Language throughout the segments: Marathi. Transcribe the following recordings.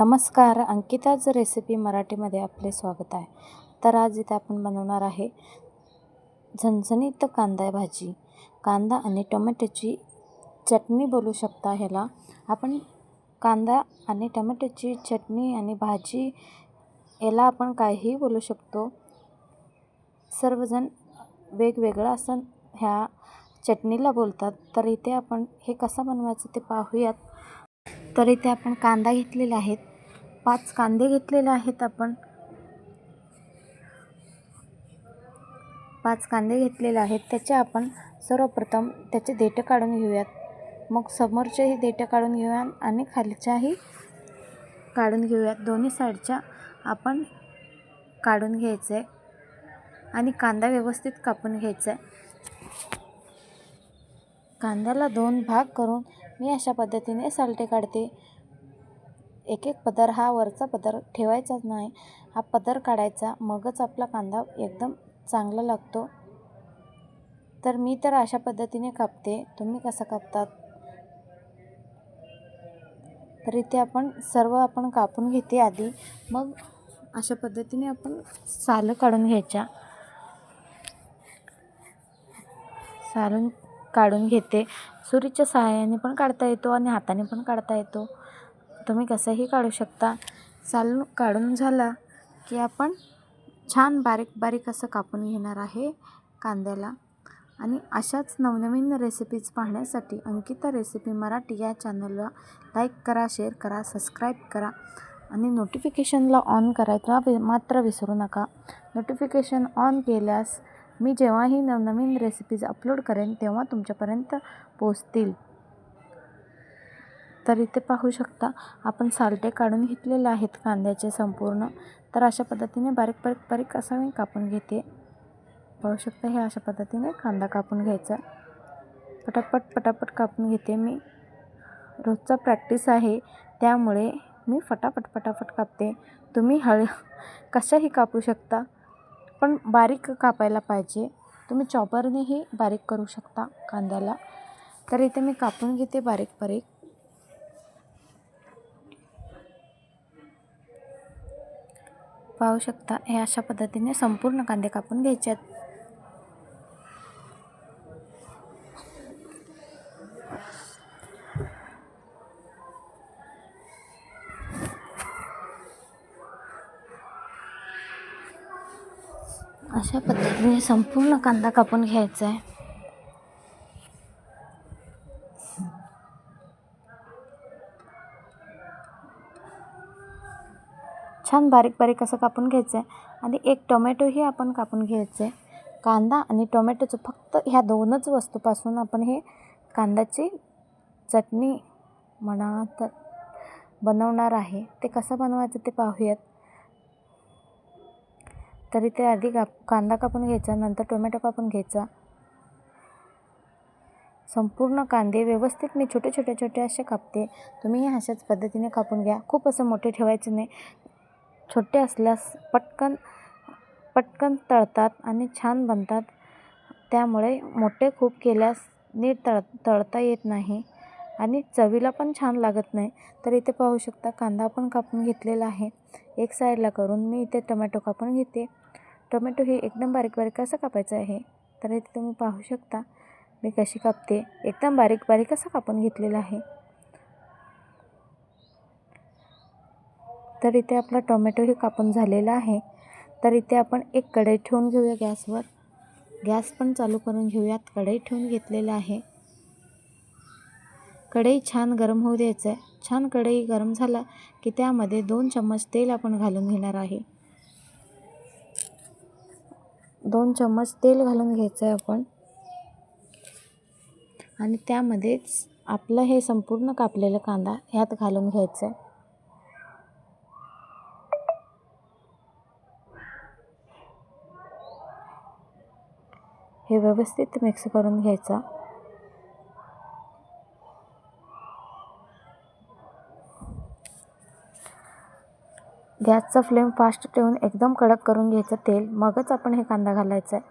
नमस्कार अंकिताज रेसिपी मराठीमध्ये आपले स्वागत आहे. तर आज इथे आपण बनवणार आहे झणझणीत कांदा भाजी. कांदा आणि टोमॅटोची चटणी बोलू शकता ह्याला. आपण कांदा आणि टोमॅटोची चटणी आणि भाजी याला आपण काहीही बोलू शकतो. सर्वजण वेगवेगळं असं ह्या चटणीला बोलतात. तर इथे आपण हे कसं बनवायचं ते पाहूयात. तर इथे आपण कांदा घेतलेला आहेत पाच कांदे घेतलेले आहेत आपण. पाच कांदे घेतलेले आहेत. त्याचे आपण सर्वप्रथम त्याचे देठं काढून घेऊयात. मग समोरचेही देठं काढून घेऊया आणि खालच्याही काढून घेऊयात. दोन्ही साईडच्या आपण काढून घ्यायचं आहे आणि कांदा व्यवस्थित कापून घ्यायचा आहे कांद्याला दोन भाग करून मी अशा पद्धतीने सालटे काढते. एक एक पदर हा वरचा पदर ठेवायचाच नाही हा पदर काढायचा मगच आपला कांदा एकदम चांगला लागतो. तर मी तर अशा पद्धतीने कापते. तुम्ही कसं कापतात? तर इथे आपण सर्व आपण कापून घेते आधी. मग अशा पद्धतीने आपण सालं काढून घ्यायच्या. सालून काढून घेते. सुरीच्या सहाय्याने पण काढता येतो आणि हाताने पण काढता येतो. तुम्ही कसंही काढू शकता. चालू काढून झाला की आपण छान बारीक बारीक असं कापून घेणार आहे कांद्याला. आणि अशाच नवनवीन रेसिपीज पाहण्यासाठी अंकिता रेसिपी मराठी या चॅनलला लाईक करा शेअर करा सबस्क्राईब करा. आणि नोटिफिकेशनला ऑन करायला मात्र विसरू नका. नोटिफिकेशन ऑन केल्यास मी जेव्हाही नवनवीन रेसिपीज अपलोड करेन तेव्हा तुमच्यापर्यंत पोचतील तर इथे पाहू शकता. आपण सालटे काढून घेतलेले आहेत कांद्याचे संपूर्ण. तर अशा पद्धतीने बारीक बारीक बारीक असा मी कापून घेते. पाहू शकता हे अशा पद्धतीने कांदा कापून घ्यायचा. पटापट पटापट कापून घेते मी. रोजचा प्रॅक्टिस आहे. त्यामुळे मी फटाफट फटाफट कापते. तुम्ही हळ कशाही कापू शकता पण बारीक कापायला पाहिजे. तुम्ही चॉपरनेही बारीक करू शकता कांद्याला. तर इथे मी कापून घेते बारीक बारीक. पाहू शकता. हे अशा पद्धतीने संपूर्ण कांदे कापून घ्यायचे आहेत. अशा पद्धतीने संपूर्ण कांदा कापून घ्यायचा आहे. छान बारीक बारीक असं कापून घ्यायचं आहे आणि एक टोमॅटोही आपण कापून घ्यायचं आहे कांदा आणि टोमॅटोचं फक्त ह्या दोनच वस्तूपासून आपण हे कांद्याची चटणी म्हणा तर बनवणार आहे. ते कसं बनवायचं ते पाहूयात. तरी ते आधी काप कांदा कापून घ्यायचा नंतर टोमॅटो कापून घ्यायचा. संपूर्ण कांदे व्यवस्थित मी छोटे छोटे छोटे असे कापते. तुम्ही अशाच पद्धतीने कापून घ्या. खूप असं मोठे ठेवायचे नाही. छोटे असल्यास पटकन पटकन तळतात आणि छान बनतात. त्यामुळे मोठे खूप केल्यास नीट तळ तळता येत नाही आणि चवीला पण छान लागत नाही. तर इथे पाहू शकता कांदा पण कापून घेतलेला आहे. एक साईडला करून मी इथे टोमॅटो कापून घेते. टोमॅटो हे एकदम बारीक बारीक कसं कापायचं आहे? तर इथे तुम्ही पाहू शकता मी कशी कापते. एकदम बारीक बारीक असं कापून घेतलेलं आहे. तर इथे आपला टोमॅटोही कापून झालेला आहे. तर इथे आपण एक कढई ठेवून घेऊया गॅसवर. गॅस पण चालू करून घेऊयात. कढई ठेवून घेतलेलं आहे. कढई छान गरम होऊ द्यायचं आहे छान कढई गरम झाला की त्यामध्ये दोन चम्मच तेल आपण घालून घेणार आहे. दोन चम्मच तेल घालून घ्यायचं आहे आपण. आणि त्यामध्येच आपलं हे संपूर्ण कापलेलं कांदा ह्यात घालून घ्यायचं आहे हे व्यवस्थित मिक्स करून घ्यायचा. गॅसचा फ्लेम फास्ट ठेवून एकदम कडक करून घ्यायचं तेल. मगच आपण हे कांदा घालायचा आहे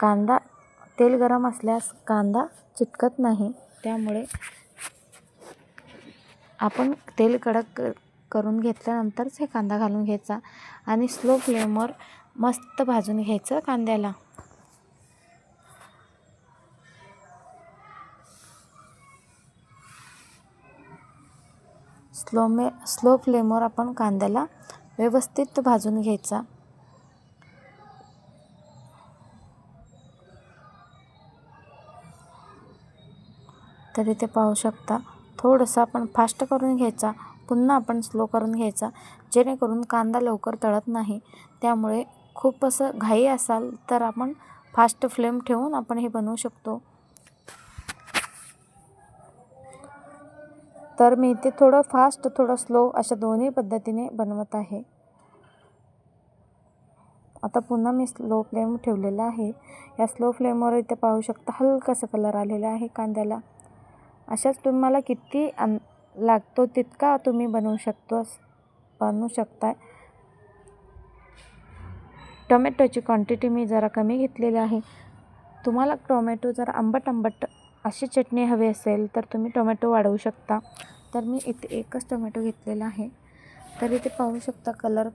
कांदा तेल गरम असल्यास कांदा चिटकत नाही. त्यामुळे आपण तेल कडक करून घेतल्यानंतरच हे कांदा घालून घ्यायचा आणि स्लो फ्लेमवर मस्त भाजून घ्यायचं कांद्याला. स्लो मे स्लो फ्लेमवर आपण कांद्याला व्यवस्थित भाजून घ्यायचा. तर इथे पाहू शकता थोडंसं आपण फास्ट करून घ्यायचा पुन्हा आपण स्लो करून घ्यायचा जेणेकरून कांदा लवकर तळत नाही. त्यामुळे खूप असं घाई असाल तर आपण फास्ट फ्लेम ठेवून आपण हे बनवू शकतो. तर मी इथे थोडं फास्ट थोडं स्लो अशा दोन्ही पद्धतीने बनवत आहे. आता पुन्हा मी स्लो फ्लेम ठेवलेला आहे. या स्लो फ्लेमवर इथे पाहू शकता हलकासा कलर आलेला आहे कांद्याला. अशाच तुम्हाला किती अन लागतो तितका तुम्ही बनवू शकतो बनवू शकताय. टोमॅटोची क्वांटिटी मी जरा कमी घेतलेली आहे. तुम्हाला टोमॅटो जर आंबट आंबट अशी चटणी हवी असेल तर तुम्ही टोमॅटो वाढवू शकता. तर मी इथे एकच टोमॅटो घेतलेला आहे. तर इथे पाहू शकता कलर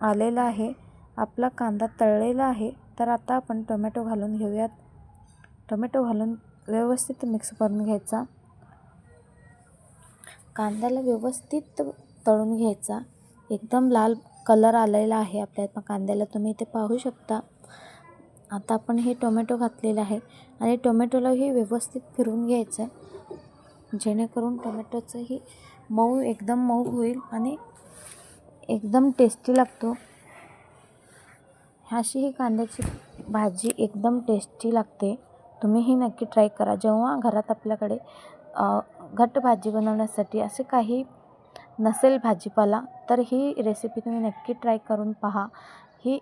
आलेला आहे. आपला कांदा तळलेला आहे. तर आता आपण टोमॅटो घालून घेऊयात. टोमॅटो घालून व्यवस्थित मिक्स करून घ्यायचा. कांद्याला व्यवस्थित तळून घ्यायचा. एकदम लाल कलर आलेला आहे आपल्या कांद्याला. तुम्ही इथे पाहू शकता. आता आपण हे टोमॅटो घातलेलं आहे. आणि टोमॅटोलाही व्यवस्थित फिरवून घ्यायचं आहे. जेणेकरून टोमॅटोचंही मऊ एकदम मऊ होईल आणि एकदम टेस्टी लागतो. अशी ही कांद्याची भाजी एकदम टेस्टी लागते. तुम्हीही नक्की ट्राय करा. जेव्हा घरात आपल्याकडे घट्ट भाजी बनवण्यासाठी असे काही नसेल भाजीपाला तर ही रेसिपी तुम्ही नक्की ट्राय करून पहा. ही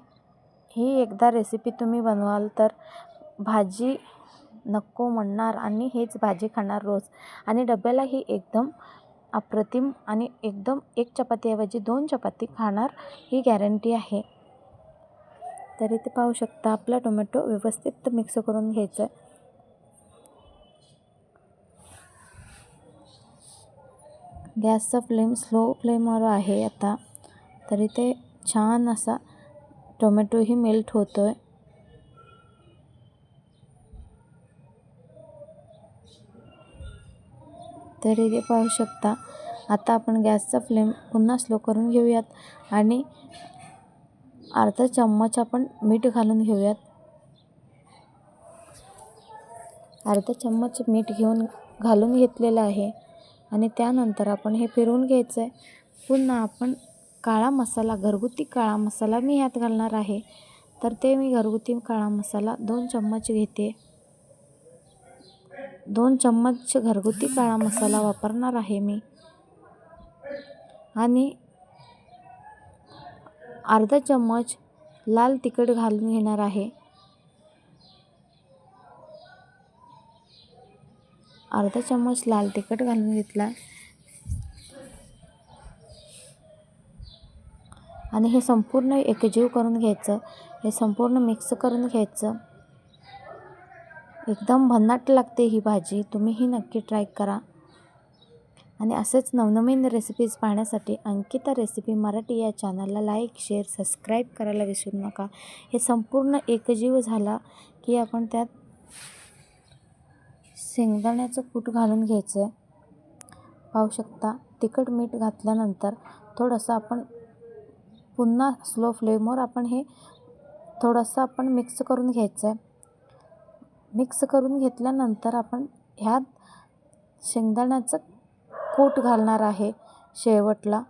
ही एकदा रेसिपी तुम्ही बनवाल तर भाजी नको म्हणणार आणि हेच भाजी खाणार रोज. आणि डब्यालाही एकदम अप्रतिम आणि एकदम एक चपातीऐवजी दोन चपाती खाणार ही गॅरंटी आहे. तर इथे पाहू शकता आपला टोमॅटो व्यवस्थित मिक्स करून घ्यायचं आहे. गॅसचा फ्लेम स्लो फ्लेमवर आहे आता. तर इथे छान असा टोमॅटोही मेल्ट होतो आहे तर इथे पाहू शकता. आता आपण गॅसचा फ्लेम पुन्हा स्लो करून घेऊयात आणि अर्धा चम्मच आपण मीठ घालून घेऊयात. अर्धा चम्मच मीठ घेऊन घालून घेतलेलं आहे आणि त्यानंतर आपण हे फिरवून घ्यायचं आहे पुन्हा आपण काळा मसाला घरगुती काळा मसाला मी ह्यात घालणार आहे. तर ते मी घरगुती काळा मसाला दोन चम्मच घेते. दोन चम्मच घरगुती काळा मसाला वापरणार आहे मी. आणि अर्धा चम्मच लाल तिखट घालून घेणार आहे. अर्धा चम्मच लाल तिखट घालून घेतला. आणि हे संपूर्ण एकजीव करून घ्यायचं. हे संपूर्ण मिक्स करून घ्यायचं. एकदम भन्नाट लागते ही भाजी. तुम्हीही नक्की ट्राय करा. आणि असेच नवनवीन रेसिपीज पाहण्यासाठी अंकिता रेसिपी मराठी या चॅनलला लाईक शेअर सबस्क्राईब करायला विसरू नका. हे संपूर्ण एकजीव झाला की आपण त्यात शेंगदाण्याचं कूट घालून घ्यायचं आहे पाहू शकता तिखट मीठ घातल्यानंतर थोडंसं आपण पुन्हा स्लो फ्लेमवर आपण हे थोडंसं आपण मिक्स करून घ्यायचं आहे मिक्स करून घेतल्यानंतर आपण ह्यात शेंगदाण्याचं कूट घालणार आहे शेवटला.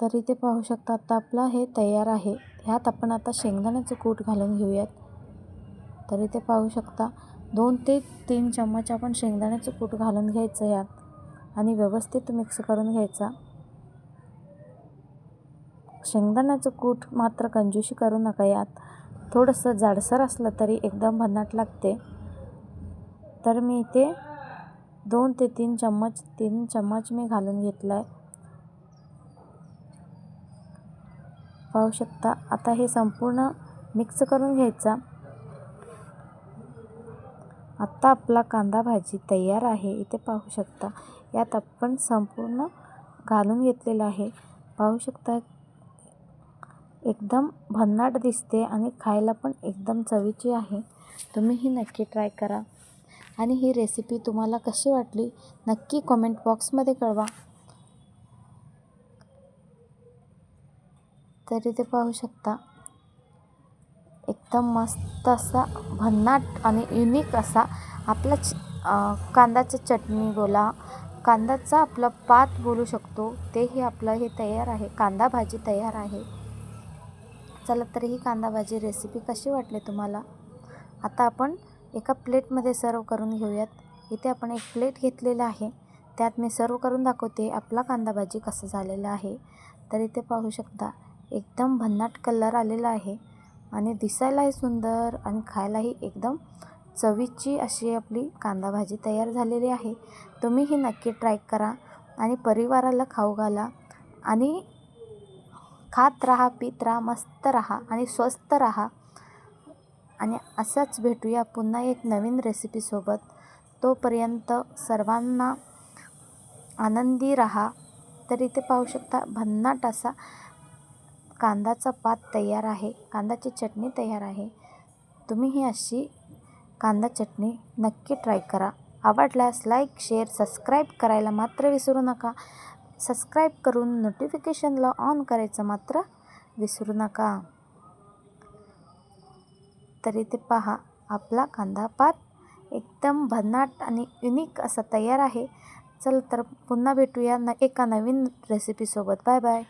तर इथे पाहू शकता आता आपलं हे तयार आहे. ह्यात आपण आता शेंगदाण्याचं कूट घालून घेऊयात. तर इथे पाहू शकता दोन ते तीन चम्मच आपण शेंगदाण्याचं कूट घालून घ्यायचं यात आणि व्यवस्थित मिक्स करून घ्यायचा. शेंगदाण्याचं कूट मात्र कंजूशी करू नका यात. थोडंसं जाडसर असलं तरी एकदम भन्नाट लागते. तर मी इथे दोन ते तीन चम्मच तीन चम्मच मी घालून घेतला आहे पाहू शकता आता हे संपूर्ण मिक्स करून घ्यायचा. आत्ता आपला कांदा भाजी तयार आहे. इथे पाहू शकता यात आपण संपूर्ण घालून घेतलेलं आहे. पाहू शकता एकदम भन्नाट दिसते आणि खायला पण एकदम चवीची आहे. तुम्ही ही नक्की ट्राय करा. आणि ही रेसिपी तुम्हाला कशी वाटली नक्की कॉमेंट बॉक्समध्ये कळवा. तरी ते पाहू शकता. एकदम मस्त असा भन्नाट आणि युनिक असा आपला च कांदाची चटणी बोला कांद्याचा आपला पात बोलू शकतो. तेही आपलं हे तयार आहे. कांदा भाजी तयार आहे. चला तर ही कांदा भाजी रेसिपी कशी वाटली तुम्हाला? आता आपण एका प्लेटमध्ये सर्व करून घेऊयात. इथे आपण एक प्लेट घेतलेलं आहे. त्यात मी सर्व करून दाखवते आपला कांदा भाजी कसं झालेला आहे. तर इथे पाहू शकता एकदम भन्नाट कलर आलेला आहे आणि दिसायलाही सुंदर आणि खायलाही एकदम चवीची अशी आपली कांदा भाजी तयार झालेली आहे. तुम्ही ही नक्की ट्राय करा आणि परिवाराला खाऊ घाला आणि खात राहा पित राहा मस्त राहा आणि स्वस्त राहा. आणि असंच भेटूया पुन्हा एक नवीन रेसिपीसोबत तोपर्यंत सर्वांना आनंदी राहा. तर इथे पाहू शकता भन्नाट असा कांदाचा पात तयार आहे. कांदाची चटणी तयार आहे. तुम्ही ही अशी कांदा चटणी नक्की ट्राय करा. आवडल्यास लाईक शेअर सबस्क्राईब करायला मात्र विसरू नका. सबस्क्राईब करून नोटिफिकेशनला ऑन करायचं मात्र विसरू नका. तरी ते पहा आपला कांदा पात एकदम भन्नाट आणि युनिक असा तयार आहे. चल तर पुन्हा भेटूया न एका नवीन रेसिपीसोबत बाय बाय